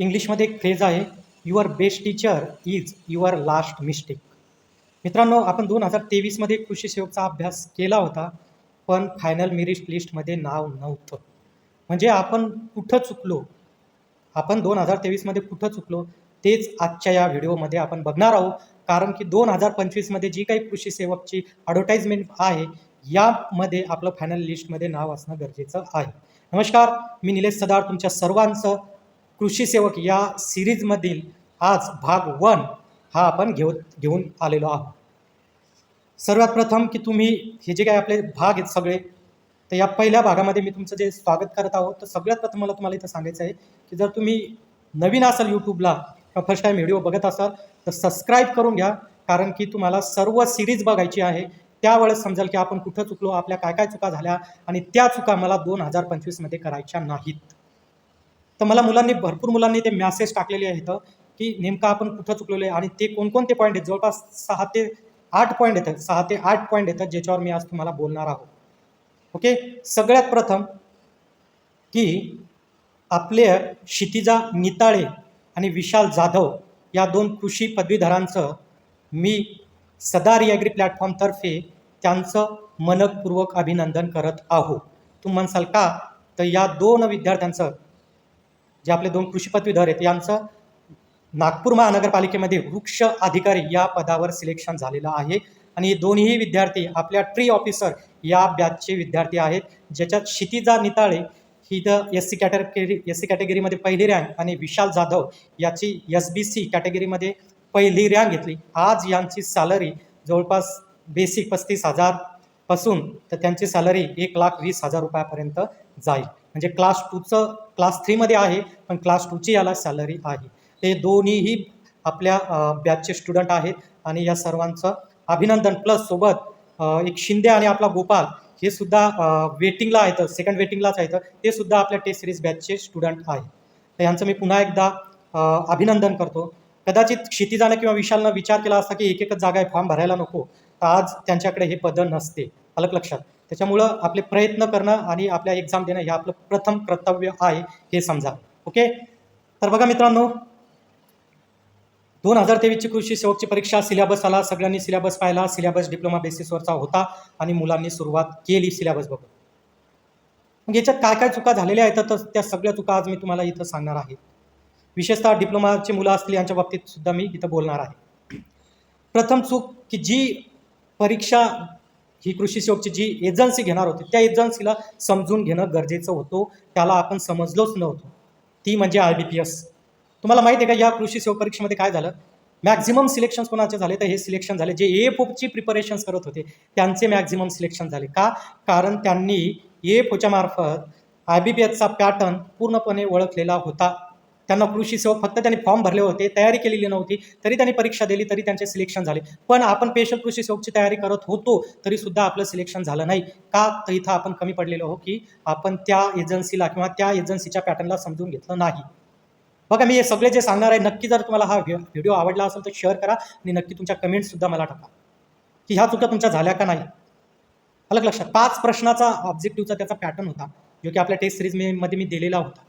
इंग्लिशमध्ये एक फ्रेज आहे your best teacher is your last mistake मित्रांनो आपण दोन हजार तेवीसमध्ये कृषी सेवकचा अभ्यास केला होता पण फायनल मेरिट लिस्टमध्ये नाव नव्हतं. म्हणजे आपण कुठं चुकलो? आपण दोन हजार तेवीसमध्ये कुठं चुकलो? तेच आजच्या या व्हिडिओमध्ये आपण बघणार आहोत. कारण की दोन हजार पंचवीसमध्ये जी काही कृषी सेवकची ॲडव्हर्टाईजमेंट आहे यामध्ये आपलं फायनल लिस्टमध्ये नाव असणं गरजेचं आहे. नमस्कार मी निलेश सदार तुमच्या सर्वांचं कृषी सेवक या सिरीजमधील आज भाग वन हा आपण घेऊ घेऊन आलेलो आहोत. सर्वात प्रथम की तुम्ही हे जे काय आपले भाग आहेत सगळे तर या पहिल्या भागामध्ये मी तुमचं जे स्वागत करत आहोत तर सगळ्यात प्रथम मला तुम्हाला इथं सांगायचं आहे की जर तुम्ही नवीन असाल यूट्यूबला किंवा फर्स्ट टाईम व्हिडिओ बघत असाल तर सबस्क्राईब करून घ्या कारण की तुम्हाला सर्व सिरीज बघायची आहे. त्यावेळेस समजेल की आपण कुठं चुकलो आपल्या काय काय चुका झाल्या आणि त्या चुका मला दोन हजार पंचवीसमध्ये करायच्या नाहीत. तर मला मुलांनी भरपूर मुलांनी ते मॅसेज टाकलेले आहेत की नेमकं आपण कुठं चुकलेलो आहे आणि ते कोणकोणते पॉईंट आहेत? जवळपास सहा ते आठ पॉईंट येतात सहा ते आठ पॉईंट येतात ज्याच्यावर मी आज तुम्हाला बोलणार आहोत. ओके सगळ्यात प्रथम की आपले क्षितिजा निताळे आणि विशाल जाधव या दोन कृषी पदवीधरांचं मी सदार ॲग्री प्लॅटफॉर्मतर्फे त्यांचं मनपूर्वक अभिनंदन करत आहो तू म्हणसाल का? तर या दोन विद्यार्थ्यांचं जे आपले दोन कृषी पदवीधर आहेत यांचं नागपूर महानगरपालिकेमध्ये वृक्ष अधिकारी या पदावर सिलेक्शन झालेलं आहे. आणि हे दोन्ही विद्यार्थी आपल्या ट्री ऑफिसर या बॅचचे विद्यार्थी आहेत ज्याच्यात क्षितिजा निताळे ही the S C category S C कॅटेगरीमध्ये पहिली रँक आणि विशाल जाधव याची एस बी सी कॅटेगरीमध्ये पहिली रँक घेतली. आज यांची सॅलरी जवळपास बेसिक पस्तीस हजारपासून तर त्यांची सॅलरी एक लाख वीस हजार रुपयापर्यंत जाईल. म्हणजे क्लास टूचं क्लास थ्रीमध्ये आहे पण क्लास टूची याला सॅलरी आहे. हे दोन्हीही आपल्या बॅचचे स्टुडंट आहेत आणि या सर्वांचं अभिनंदन. प्लस सोबत एक शिंदे आणि आपला गोपाल हे सुद्धा वेटिंगला आहेत सेकंड वेटिंगलाच आहेत. ते सुद्धा आपल्या टेस्ट सिरीज बॅचचे स्टुडंट आहेत. तर यांचं मी पुन्हा एकदा अभिनंदन करतो. कदाचित क्षितिजानं किंवा विशालनं विचार केला असता की एक एकच जागा आहे फॉर्म भरायला नको. तर आज त्यांच्याकडे हे पदं नसते. अलग लक्षात. त्याच्यामुळं आपले प्रयत्न करणं आणि आपल्या एक्झाम देणं हे आपलं प्रथम कर्तव्य आहे हे समजा. ओके तर बघा मित्रांनो दोन हजार तेवीसची कृषी शेवटची परीक्षा सिलेबस आला सगळ्यांनी सिलेबस पाहिला सिलेबस डिप्लोमा बेसिसवरचा होता आणि मुलांनी सुरुवात केली सिलेबस बघून. मग याच्यात काय काय चुका झालेल्या आहेत? तर त्या सगळ्या चुका आज मी तुम्हाला इथं सांगणार आहे. विशेषतः डिप्लोमाची मुलं असतील यांच्या बाबतीत सुद्धा मी इथं बोलणार आहे. प्रथम चूक की जी परीक्षा ही कृषी सेवकची जी एजन्सी घेणार होती त्या एजन्सीला समजून घेणं गरजेचं होतं. त्याला आपण समजलोच नव्हतो. ती म्हणजे आय बी पी एस. तुम्हाला माहिती आहे का या कृषी सेवक परीक्षेमध्ये काय झालं? मॅक्झिमम सिलेक्शन्स कोणाचे झाले? तर हे सिलेक्शन झाले. जे ए एफ ओची प्रिपरेशन्स करत होते त्यांचे मॅक्झिमम सिलेक्शन झाले. का? कारण त्यांनी ए एफ ओच्या मार्फत आय बी पी एसचा पॅटर्न पूर्णपणे ओळखलेला होता. त्यांना कृषी सेवक फक्त त्यांनी फॉर्म भरले होते तयारी केलेली नव्हती तरी त्यांनी परीक्षा दिली तरी त्यांचे सिलेक्शन झाले. पण आपण पेशल कृषी सेवकची तयारी करत होतो तरी सुद्धा आपलं सिलेक्शन झालं नाही. का तर इथं आपण कमी पडलेलो हो की आपण त्या एजन्सीला किंवा त्या एजन्सीच्या पॅटर्नला समजून घेतलं नाही. बघा मी हे सगळे जे सांगणार आहे नक्की जर तुम्हाला हा व्हिडिओ आवडला असेल तर शेअर करा आणि नक्की तुमच्या कमेंट्ससुद्धा मला टाका. की ह्या चुका तुमच्या झाल्या का नाही? अलग लक्षात. पाच प्रश्नाचा ऑब्जेक्टिव्हचा त्याचा पॅटर्न होता जो की आपल्या टेस्ट सिरीजमध्ये मी दिलेला होता.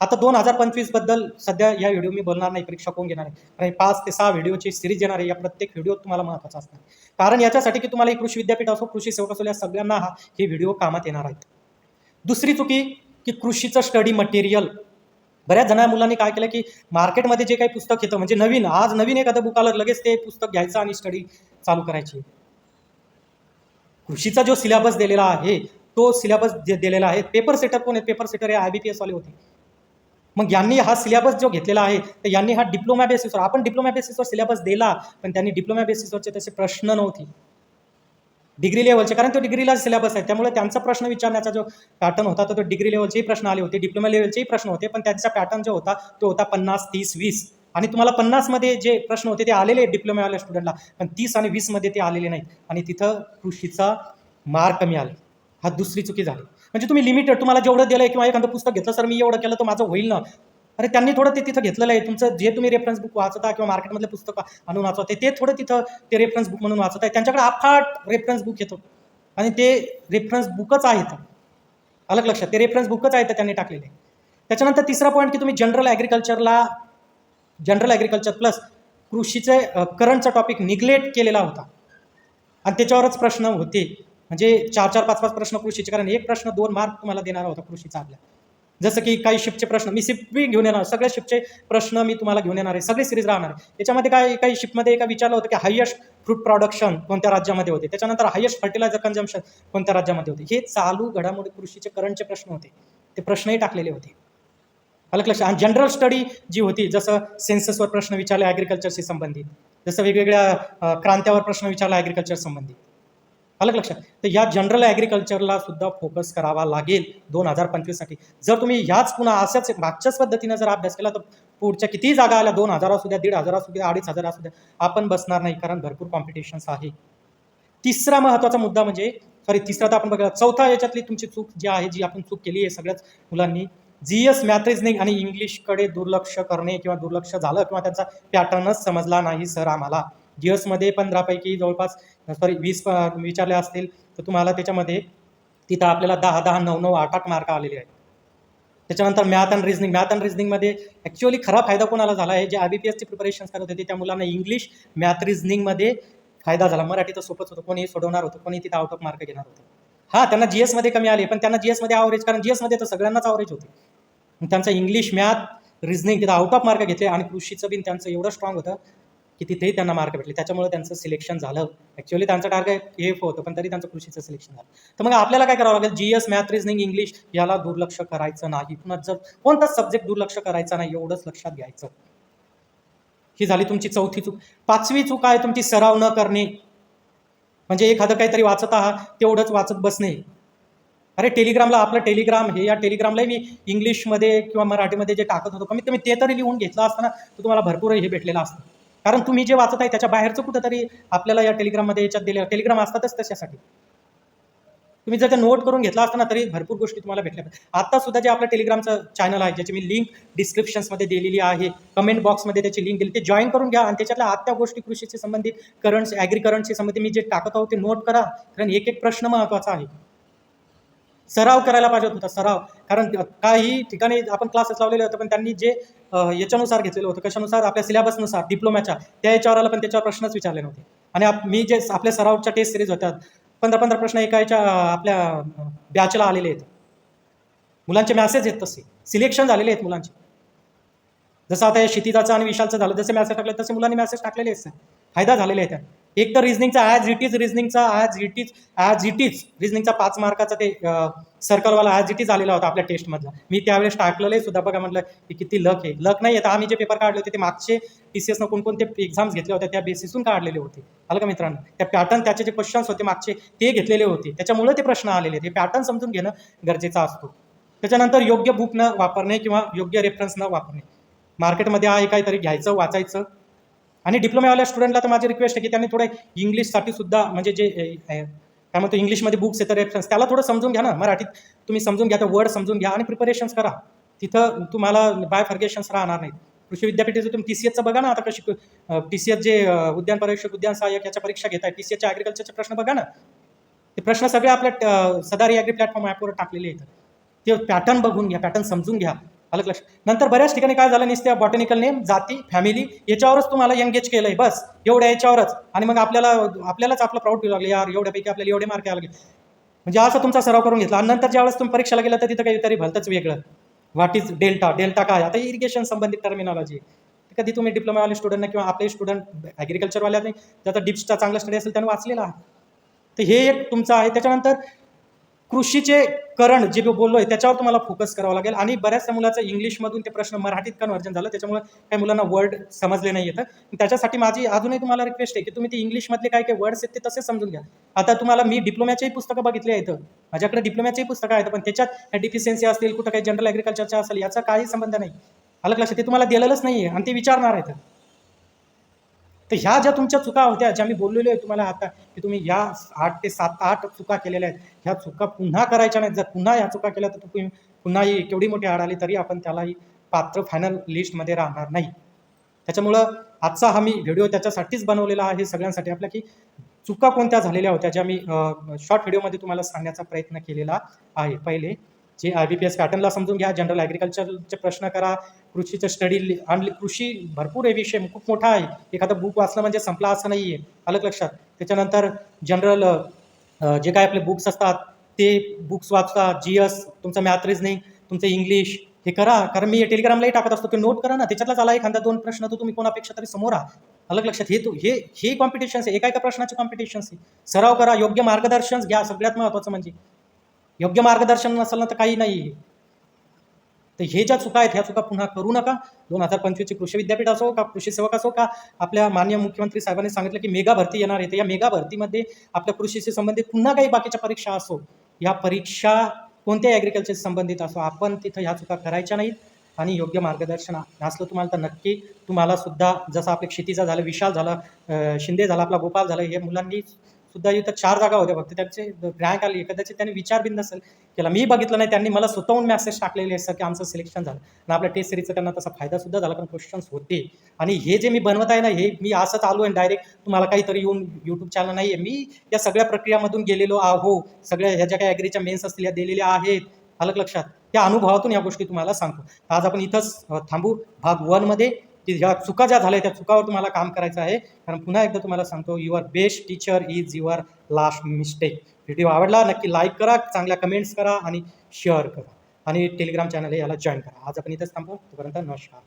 आता दोन हजार पंचवीसबद्दल सध्या या व्हिडिओ मी बोलणार नाही परीक्षा कोण घेणार आहे? पाच ते सहा व्हिडिओची सिरीज येणार आहे या प्रत्येक व्हिडिओ तुम्हाला महत्त्वाचा असणार. कारण याच्यासाठी की तुम्हाला एक कृषी विद्यापीठ असो कृषी सेवक असो या सगळ्यांना हा हे व्हिडिओ कामात येणार आहेत. दुसरी चुकी की कृषीचं स्टडी मटेरियल बऱ्याच जणा मुलांनी काय केलं की मार्केटमध्ये जे काही पुस्तक येतं म्हणजे नवीन आज नवीन एखादं बुक आलं लगेच ते पुस्तक घ्यायचं आणि स्टडी चालू करायची. कृषीचा जो सिलेबस दिलेला आहे तो सिलेबस दिलेला आहे पेपर सेटर कोण आहेत? पेपर सेटर हे आय बी पी एसवाले होते. मग यांनी हा सिलेबस जो घेतलेला आहे तर यांनी हा डिप्लोमा बेसिसवर आपण डिप्लोमा बेसिसवर सिलेबस दिला पण त्यांनी डिप्लोमा बेसिसवरचे तसे प्रश्न नव्हते. डिग्री लेवलचे कारण तो डिग्रीला सिलेबस आहे त्यामुळे त्यांचा प्रश्न विचारण्याचा जो पॅटर्न होता तो तो डिग्री लेवलचेही प्रश्न आले होते डिप्लोमा लेवलचेही प्रश्न होते पण त्यांचा पॅटर्न जो होता तो होता पन्नास तीस वीस. आणि तुम्हाला पन्नासमध्ये जे प्रश्न होते ते आलेले डिप्लोमावाल्या स्टुडंटला पण तीस आणि वीसमध्ये ते आलेले नाहीत. आणि तिथं कृषीचा मार्क कमी आला हा दुसरी चुकी झाली. म्हणजे तुम्ही लिमिटेड तुम्हाला जेवढं दिलं आहे किंवा एखादं पुस्तक घेतलं सर मी एवढं केलं तर माझं होईल ना? अरे त्यांनी थोडं ते तिथं घेतलेलं आहे. तुमचं जे तुम्ही रेफरन्स बुक वाचता किंवा मार्केटमधले पुस्तकं आणून वाचवते ते थोडं तिथं ते रेफरन्स बुक म्हणून वाचत आहे त्यांच्याकडे अफाट रेफरन्स बुक येतो. आणि ते रेफरन्स बुकच आहेत. अलग लक्षात ते रेफरन्स बुकच आहेत त्यांनी टाकलेले. त्याच्यानंतर तिसरा पॉईंट की तुम्ही जनरल ॲग्रिकल्चरला जनरल ॲग्रिकल्चर प्लस कृषीचे करंटचा टॉपिक निग्लेक्ट केलेला होता. आणि त्याच्यावरच प्रश्न होते. म्हणजे चार चार पाच पाच प्रश्न कृषीचे कारण एक प्रश्न दोन मार्क तुम्हाला देणारा होता कृषीचा आपल्या. जसं की काही शिफ्टचे प्रश्न मी शिफ्ट बी घेऊन येणार सगळ्या शिफ्टचे प्रश्न मी तुम्हाला घेऊन येणार आहे सगळे सिरीज राहणार आहे. त्याच्यामध्ये काय काही शिफ्टमध्ये एका विचारलं होतं की हायेस्ट फ्रूट प्रोडक्शन कोणत्या राज्यामध्ये होते? त्याच्यानंतर हायेस्ट फर्टिलायझर कन्झम्पशन कोणत्या राज्यामध्ये होते? हे चालू घडामोडी कृषीचे करंटचे प्रश्न होते. ते प्रश्नही टाकलेले होते. अलग लक्ष. आणि जनरल स्टडी जी होती जसं सेन्ससवर प्रश्न विचारले ॲग्रिकल्चरशी संबंधित. जसं वेगवेगळ्या क्रांत्यावर प्रश्न विचारला ॲग्रिकल्चर संबंधित. अलग लक्षात तर या जनरल ॲग्रिकल्चरला सुद्धा फोकस करावा लागेल दोन हजार पंचवीससाठी. जर तुम्ही ह्याच पुन्हा अशाच मागच्याच पद्धतीनं जर अभ्यास केला तर पुढच्या कितीही जागा आल्या दोन हजार असू द्या दीड हजार असू द्या अडीच हजार असू द्या आपण बसणार नाही कारण भरपूर कॉम्पिटिशन्स आहे. तिसरा महत्त्वाचा मुद्दा म्हणजे सॉरी तिसरा तर आपण बघा चौथा याच्यातली तुमची चूक जी आहे जी आपण चूक केली आहे सगळ्याच मुलांनी जी एस मॅथ आणि इंग्लिशकडे दुर्लक्ष करणे किंवा दुर्लक्ष झालं किंवा त्यांचा पॅटर्नच समजला नाही सर आम्हाला. जी एसमध्ये पंधरापैकी जवळपास सॉरी वीस विचारले असतील तर तुम्हाला त्याच्यामध्ये तिथं आपल्याला दहा दहा नऊ नऊ आठ आठ मार्क आलेले आहेत. त्याच्यानंतर math and reasoning math and रिझनिंगमध्ये actually खरा फायदा कोणाला झाला आहे? जे आय बी पी एसची प्रिपरेशन करत होते त्या मुलांना इंग्लिश मॅथ रिझनिंगमध्ये फायदा झाला. मराठी तर सोपंच होतं. कोणी सोडवणार होतं कोणी तिथं आउट ऑफ मार्क घेणार होतं. हां त्यांना जी एसमध्ये कमी आले पण त्यांना जी एसमध्ये आवरेज कारण जी एसमध्ये तर सगळ्यांनाच आवरेज होते. त्यांचं इंग्लिश मॅथ रिझनिंग तिथं आउट ऑफ मार्क घेतले आणि कृषीचं बिन त्यांचं एवढं स्ट्रॉंग होतं. की तिथेही त्यांना मार्क भेटले. त्याच्यामुळे त्यांचं सिलेक्शन झालं. ॲक्च्युअली त्यांचं टार्गेट एफ होतं पण तरी त्यांचं कृषीचं सिलेक्शन झालं. तर मग आपल्याला काय करावं लागेल? G S math reasoning English याला दुर्लक्ष करायचं नाही. पुन्हा जर कोणताच सब्जेक्ट दुर्लक्ष करायचा नाही एवढंच लक्षात घ्यायचं. ही झाली तुमची चौथी चूक. पाचवी चूक आहे तुमची सराव न करणे. म्हणजे एखादं काहीतरी वाचत आहात तेवढंच वाचत बसणे. अरे टेलिग्रामला आपलं टेलिग्राम हे या टेलिग्रामलाही मी इंग्लिशमध्ये किंवा मराठीमध्ये जे टाकत होतो कमीत कमी ते तरी लिहून घेतलं असताना तर तुम्हाला भरपूर हे भेटलेलं असतं. कारण तुम्ही जे वाचत आहे त्याच्या बाहेरचं कुठंतरी आपल्याला या टेलिग्राममध्ये याच्यात दिले टेलिग्राम असतातच तशासाठी तुम्ही जर ते नोट करून घेतला असताना तरी भरपूर गोष्टी तुम्हाला भेटल्या. आता सुद्धा जे आपलं टेलिग्रामचं चॅनल आहे ज्याची मी लिंक डिस्क्रिप्शन्समध्ये दिलेली आहे कमेंट बॉक्समध्ये त्याची लिंक दिली ते जॉईन करून घ्या. आणि त्याच्यातल्या आत्या गोष्टी कृषीशी संबंधित करंट्स ॲग्री करंटशी संबंधित मी जे टाकत आहोत ते नोट करा. कारण एक एक प्रश्न महत्त्वाचा आहे. सराव करायला पाहिजे होता सराव. कारण काही ठिकाणी आपण क्लासेस लावलेले होते पण त्यांनी जे याच्यानुसार घेतलेलं होतं कशानुसार? आपल्या सिलेबसनुसार डिप्लोमाच्या त्या याच्यावर आलं पण त्याच्यावर प्रश्नच विचारले नव्हते. आणि मी जे आपल्या सरावच्या टेस्ट सिरीज होत्या पंधरा पंधरा प्रश्न एका याच्या आपल्या बॅचला आलेले आहेत. मुलांचे मॅसेज आहेत तसे. सिलेक्शन झालेले आहेत मुलांचे. जसं आता हे क्षितिजाचं आणि विशालचं झालं जसे मॅसेज टाकले तसे मुलांनी मॅसेज टाकलेले आहेत फायदा झालेला आहे त्या एक तर रिझनिंगचा as it is रिझनिंगचा as it is as it is रिझनिंगचा पाच मार्काचा ते सर्कलवाला ॲज इट इज आलेला होता आपल्या टेस्टमधला मी त्यावेळेस टाकलेलं आहे सुद्धा बघा म्हटलं की किती लक आहे. लक नाही आहे आम्ही जे पेपर काढले होते ते मागचे टी सी एसनं कोणकोणते एक्झाम्स घेतले होते त्या बेसिसून काढलेले होते. आलं का मित्रांनो? त्या पॅटर्न त्याचे जे क्वेश्चन्स होते मागचे ते घेतलेले होते. त्याच्यामुळे ते प्रश्न आलेले आहेत. पॅटर्न समजून घेणं गरजेचं असतो. त्याच्यानंतर योग्य बुक न वापरणे किंवा योग्य रेफरन्स न वापरणे. मार्केटमध्ये आहे काहीतरी घ्यायचं वाचायचं. आणि डिप्लोमावाल्या स्टुडंटला तर माझी रिक्वेस्ट आहे की त्यांनी थोडं इंग्लिशसाठी सुद्धा म्हणजे जे काय म्हणतो इंग्लिशमध्ये बुक्स येतं रेफरन्स त्याला थोडं समजून घ्या ना मराठीत. तुम्ही समजून घ्या तर वर्ड समजून घ्या आणि प्रिपरेशन्स करा. तिथं तुम्हाला बाय फर्गेशन्स राहणार नाहीत. कृषी विद्यापीठाचं तुम्ही टी सी एचचं बघा ना आता कशी टी सी एच जे उद्यान परीक्षक उद्यान सहाय्यक याच्या परीक्षा घेत आहे टी सी एचच्या ॲग्रिकल्चरचे प्रश्न बघा ना. ते प्रश्न सगळे आपल्या सदारी ॲग्री प्लॅटफॉर्म ॲपवर टाकलेले आहेत. ते पॅटर्न बघून घ्या पॅटर्न समजून घ्या. अलग लक्ष? नंतर बऱ्याच ठिकाणी काय झालं नुसत्या बॉटनिकल नेम जाती फॅमिली याच्यावरच तुम्हाला एंगेज केलंय बस. एवढ्या याच्यावरच. आणि मग आपल्याला आपल्यालाच आपलं प्राऊड फील लागले यार एवढ्यापैकी आपल्याला एवढे मार्क यायला लागले. म्हणजे असा तुमचा सराव करून घेतला. आणि नंतर ज्यावेळेस तुम्ही परीक्षेला गेला तर तिथं काहीतरी भलतंच वेगळं. व्हॉट इज डेल्टा डेल्टा काय? आता इरिगेशन संबंधित टर्मिनॉलॉजी कधी तुम्ही डिप्लोमावाले स्टुडंटना किंवा आपले स्टुडंट ॲग्रिकल्चरवाल्याने ज्याचा डिप्सचा चांगला स्टडी असेल त्याने वाचलेला आहे. तर हे एक तुमचं आहे. त्याच्यानंतर कृषीचे करण जे मी बोललोय त्याच्यावर तुम्हाला फोकस करावं लागेल. आणि बऱ्याचशा मुलाचं इंग्लिशमधून ते प्रश्न मराठीत कन्व्हर्जन झालं त्याच्यामुळे काही मुलांना वर्ड समजले नाही येतं. त्याच्यासाठी माझी अजूनही तुम्हाला रिक्वेस्ट आहे की तुम्ही ते इंग्लिशमधले काय काय वर्ड्स आहेत ते तसे समजून घ्या. आता तुम्हाला मी डिप्लोम्याचेही पुस्तकं बघितली आहेत. माझ्याकडे डिप्लोम्याचेही पुस्तकं आहेत पण त्याच्यात डिफिशियन्सी असतील कुठं काही जनरल ॲग्रिकल्चरच्या असेल याचा काही संबंध नाही. अलग लक्षात ते तुम्हाला दिलेलंच नाही आहे आणि ते विचारणार आहेत. तर ह्या ज्या तुमच्या चुका होत्या ज्या मी बोललेलो आहे तुम्हाला आता की तुम्ही या आठ ते सात आठ चुका केलेल्या आहेत ह्या चुका पुन्हा करायच्या नाहीत. जर पुन्हा ह्या चुका केल्या तर तुम्ही पुन्हा ही केवढी मोठी आड आली तरी आपण त्यालाही पात्र फायनल लिस्टमध्ये राहणार नाही. त्याच्यामुळं आजचा हा मी व्हिडिओ त्याच्यासाठीच बनवलेला आहे सगळ्यांसाठी आपल्या की चुका कोणत्या झालेल्या होत्या ज्या मी शॉर्ट व्हिडिओमध्ये तुम्हाला सांगण्याचा प्रयत्न केलेला आहे. पहिले जे आय बी पी एस पॅटर्नला समजून घ्या जनरल ॲग्रिकल्चरचे प्रश्न करा कृषीचं स्टडी आणि कृषी भरपूर आहे विषय खूप मोठा आहे. एखादं बुक वाचलं म्हणजे संपला असं नाही आहे अलग लक्षात. त्याच्यानंतर जनरल जे काय आपले बुक्स असतात ते बुक्स वाचता जी एस तुमचं मॅथ रिजनिंग तुमचं इंग्लिश हे करा. कारण मी टेलिग्रामलाही टाकत असतो ते नोट करा ना. त्याच्यातला आला एखादा दोन प्रश्न तर तुम्ही कोणापेक्षा तरी समोर आहात. अलग लक्षात. हे तू हे हे कॉम्पिटिशन्स आहे. एका एका प्रश्नाचे कॉम्पिटिशन्स आहे. सराव करा योग्य मार्गदर्शन घ्या. सगळ्यात महत्त्वाचं म्हणजे योग्य मार्गदर्शन नसेल ना तर काही नाही. आहे तर हे ज्या चुका आहेत ह्या चुका पुन्हा करू नका. दोन हजार पंचवीसचे कृषी विद्यापीठ असो का कृषी सेवक असो का आपल्या मान्य मुख्यमंत्री साहेबांनी सांगितलं की मेगा भरती येणार आहे. तर या मेगा भरतीमध्ये आपल्या कृषीशी संबंधित पुन्हा काही बाकीच्या परीक्षा असो या परीक्षा कोणत्याही ॲग्रिकल्चरशी संबंधित असो आपण तिथं ह्या चुका करायच्या नाहीत. आणि योग्य मार्गदर्शन असलं तुम्हाला तर नक्की तुम्हाला सुद्धा जसं आपल्या क्षितिजा झालं विशाल झालं शिंदे झाला आपला गोपाल झालं हे मुलांनी सुद्धा इथं चार जागा होत्या फक्त. त्यांचे रँक आली. कदाचित त्यांनी विचार बी नसेल केला. मी बघितलं नाही. त्यांनी मला स्वतःहून मेसेज टाकलेले असतात की आमचं सिलेक्शन झालं. आणि आपल्या टेस्ट सिरीजचा त्यांना तसा फायदा सुद्धा झाला कारण क्वेश्चन्स होते. आणि हे जे मी बनवत आहे ना हे मी असंच आलो आहे डायरेक्ट तुम्हाला काहीतरी येऊन यूट्यूब चॅनल नाही आहे मी या सगळ्या प्रक्रियामधून गेलेलो आहो. सगळ्या ह्या ज्या काही ॲग्रीच्या मेन्स असतील या दिलेल्या आहेत. अलग लक्षात. त्या अनुभवातून या गोष्टी तुम्हाला सांगतो. आज आपण इथंच थांबू. भाग वनमध्ये की ह्या चुका ज्या झाल्या त्या चुकावर तुम्हाला काम करायचं आहे. कारण पुन्हा एकदा तुम्हाला सांगतो your best teacher is your last mistake video आवडला नक्की लाईक करा चांगल्या कमेंट्स करा आणि शेअर करा. आणि टेलिग्राम चॅनल आहे याला जॉईन करा. आज आपण इथंच थांबू. तोपर्यंत नमस्कार.